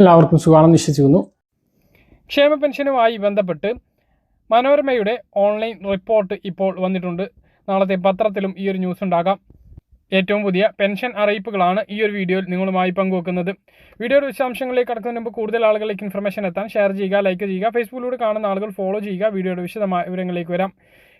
എല്ലാവർക്കും സുഖമാണെന്ന് വിശ്വസിക്കുന്നു. ക്ഷേമ പെൻഷനുമായി ബന്ധപ്പെട്ട് മനോരമയുടെ ഓൺലൈൻ റിപ്പോർട്ട് ഇപ്പോൾ വന്നിട്ടുണ്ട്. നാളത്തെ പത്രത്തിലും ഈ ഒരു ന്യൂസ് ഉണ്ടാകാം. ഏറ്റവും പുതിയ പെൻഷൻ അറിയിപ്പുകളാണ് ഈ ഒരു വീഡിയോയിൽ നിങ്ങളുമായി പങ്കുവെക്കുന്നത്. വീഡിയോയുടെ വിശദാംശങ്ങളിലേക്ക് കടക്കുന്നതിന് മുമ്പ് കൂടുതൽ ആളുകളിലേക്ക് ഇൻഫർമേഷൻ എത്താൻ ഷെയർ ചെയ്യുക ലൈക്ക് ചെയ്യുക ഫേസ്ബുക്കിലൂടെ കാണുന്ന ആളുകൾ ഫോളോ ചെയ്യുക. വീഡിയോയുടെ വിശദമായ വിവരങ്ങളിലേക്ക് വരാം.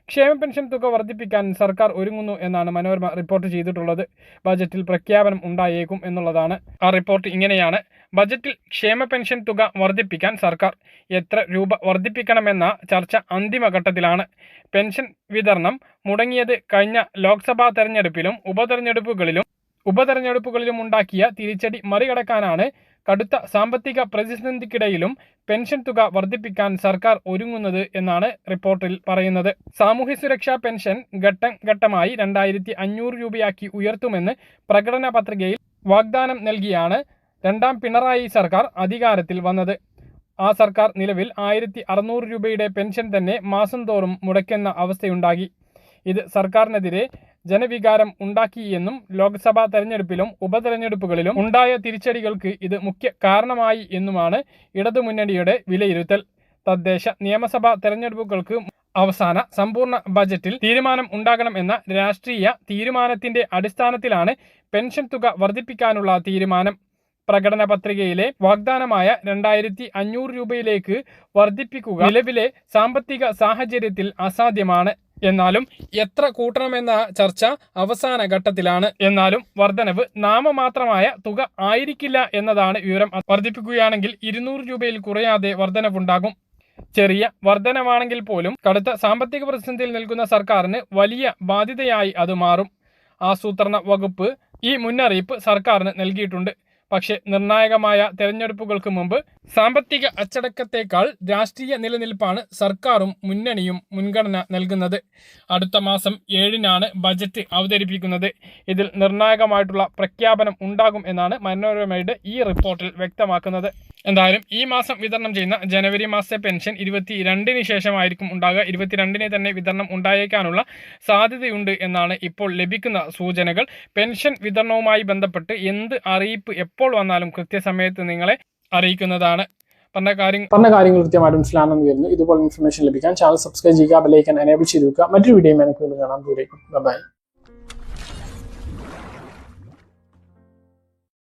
ക്ഷേമ പെൻഷൻ തുക വർദ്ധിപ്പിക്കാൻ സർക്കാർ ഒരുങ്ങുന്നു എന്നാണ് മനോരമ റിപ്പോർട്ട് ചെയ്തിട്ടുള്ളത്. ബജറ്റിൽ പ്രഖ്യാപനം ഉണ്ടായേക്കും എന്നുള്ളതാണ് ആ റിപ്പോർട്ട്. ഇങ്ങനെയാണ്. ബജറ്റിൽ ക്ഷേമ പെൻഷൻ തുക വർദ്ധിപ്പിക്കാൻ സർക്കാർ എത്ര രൂപ വർദ്ധിപ്പിക്കണമെന്ന ചർച്ച അന്തിമഘട്ടത്തിലാണ്. പെൻഷൻ വിതരണം മുടങ്ങിയത് കഴിഞ്ഞ ലോക്സഭാ തെരഞ്ഞെടുപ്പിലും ഉപതെരഞ്ഞെടുപ്പുകളിലും ഉപതെരഞ്ഞെടുപ്പുകളിലും ഉണ്ടാക്കിയ തിരിച്ചടി മറികടക്കാനാണ് കടുത്ത സാമ്പത്തിക പ്രതിസന്ധിക്കിടയിലും പെൻഷൻ തുക വർദ്ധിപ്പിക്കാൻ സർക്കാർ ഒരുങ്ങുന്നത് എന്നാണ് റിപ്പോർട്ടിൽ പറയുന്നത്. സാമൂഹ്യ സുരക്ഷാ പെൻഷൻ ഘട്ടം ഘട്ടമായി രണ്ടായിരത്തി അഞ്ഞൂറ് രൂപയാക്കി ഉയർത്തുമെന്ന് പ്രകടന പത്രികയിൽ വാഗ്ദാനം നൽകിയാണ് രണ്ടാം പിണറായി സർക്കാർ അധികാരത്തിൽ വന്നത്. ആ സർക്കാർ നിലവിൽ ആയിരത്തി അറുന്നൂറ് രൂപയുടെ പെൻഷൻ തന്നെ മാസം തോറും മുടക്കുന്ന അവസ്ഥയുണ്ടാക്കി. ഇത് സർക്കാരിനെതിരെ ജനവികാരം ഉണ്ടാക്കിയെന്നും ലോക്സഭാ തെരഞ്ഞെടുപ്പിലും ഉപതെരഞ്ഞെടുപ്പുകളിലും ഉണ്ടായ തിരിച്ചടികൾക്ക് ഇത് മുഖ്യ കാരണമായി എന്നുമാണ് ഇടതുമുന്നണിയുടെ വിലയിരുത്തൽ. തദ്ദേശ നിയമസഭാ തെരഞ്ഞെടുപ്പുകൾക്ക് അവസാന സമ്പൂർണ ബജറ്റിൽ തീരുമാനം ഉണ്ടാകണമെന്ന രാഷ്ട്രീയ തീരുമാനത്തിന്റെ അടിസ്ഥാനത്തിലാണ് പെൻഷൻ തുക വർദ്ധിപ്പിക്കാനുള്ള തീരുമാനം. പ്രകടന പത്രികയിലെ വാഗ്ദാനമായ രണ്ടായിരത്തി അഞ്ഞൂറ് രൂപയിലേക്ക് വർദ്ധിപ്പിക്കുക നിലവിലെ സാമ്പത്തിക സാഹചര്യത്തിൽ അസാധ്യമാണ്. എന്നാലും എത്ര കൂട്ടണമെന്ന ചർച്ച അവസാന ഘട്ടത്തിലാണ്. എന്നാലും വർധനവ് നാമമാത്രമായ തുക ആയിരിക്കില്ല എന്നതാണ് വിവരം. വർദ്ധിപ്പിക്കുകയാണെങ്കിൽ ഇരുന്നൂറ് രൂപയിൽ കുറയാതെ വർധനവുണ്ടാകും. ചെറിയ വർധനമാണെങ്കിൽ പോലും കടുത്ത സാമ്പത്തിക പ്രതിസന്ധിയിൽ നിൽക്കുന്ന സർക്കാരിന് വലിയ ബാധ്യതയായി അത് മാറും. ആസൂത്രണ വകുപ്പ് ഈ മുന്നറിയിപ്പ് സർക്കാരിന് നൽകിയിട്ടുണ്ട്. പക്ഷേ നിർണായകമായ തെരഞ്ഞെടുപ്പുകൾക്ക് മുമ്പ് സാമ്പത്തിക അച്ചടക്കത്തേക്കാൾ രാഷ്ട്രീയ നിലനിൽപ്പാണ് സർക്കാരും മുന്നണിയും മുൻഗണന നൽകുന്നത്. അടുത്ത മാസം ഏഴിനാണ് ബജറ്റ് അവതരിപ്പിക്കുന്നത്. ഇതിൽ നിർണായകമായിട്ടുള്ള പ്രഖ്യാപനം ഉണ്ടാകും എന്നാണ് മനോരമയുടെ ഈ റിപ്പോർട്ടിൽ വ്യക്തമാക്കുന്നത്. എന്തായാലും ഈ മാസം വിതരണം ചെയ്യുന്ന ജനുവരി മാസത്തെ പെൻഷൻ ഇരുപത്തി രണ്ടിന് ശേഷമായിരിക്കും ഉണ്ടാകുക. ഇരുപത്തിരണ്ടിന് തന്നെ വിതരണം ഉണ്ടായേക്കാനുള്ള സാധ്യതയുണ്ട് എന്നാണ് ഇപ്പോൾ ലഭിക്കുന്ന സൂചനകൾ. പെൻഷൻ വിതരണവുമായി ബന്ധപ്പെട്ട് എന്ത് അറിയിപ്പ് എപ്പോൾ വന്നാലും കൃത്യസമയത്ത് നിങ്ങളെ അറിയിക്കുന്നതാണ്. പറഞ്ഞ കാര്യം പറഞ്ഞ കാര്യങ്ങൾ കൃത്യമായിട്ട് മനസ്സിലാണെന്ന് വരുന്നു ഇതുപോലെ ഇൻഫർമേഷൻ ലഭിക്കാൻ ചാനൽ സബ്സ്ക്രൈബ് ചെയ്യുക ബെലൈക്കൻ എനേബിൾ ചെയ്ത് വെക്കുക. മറ്റൊരു വീഡിയോ കാണാൻ ദൂരേക്കും ബൈ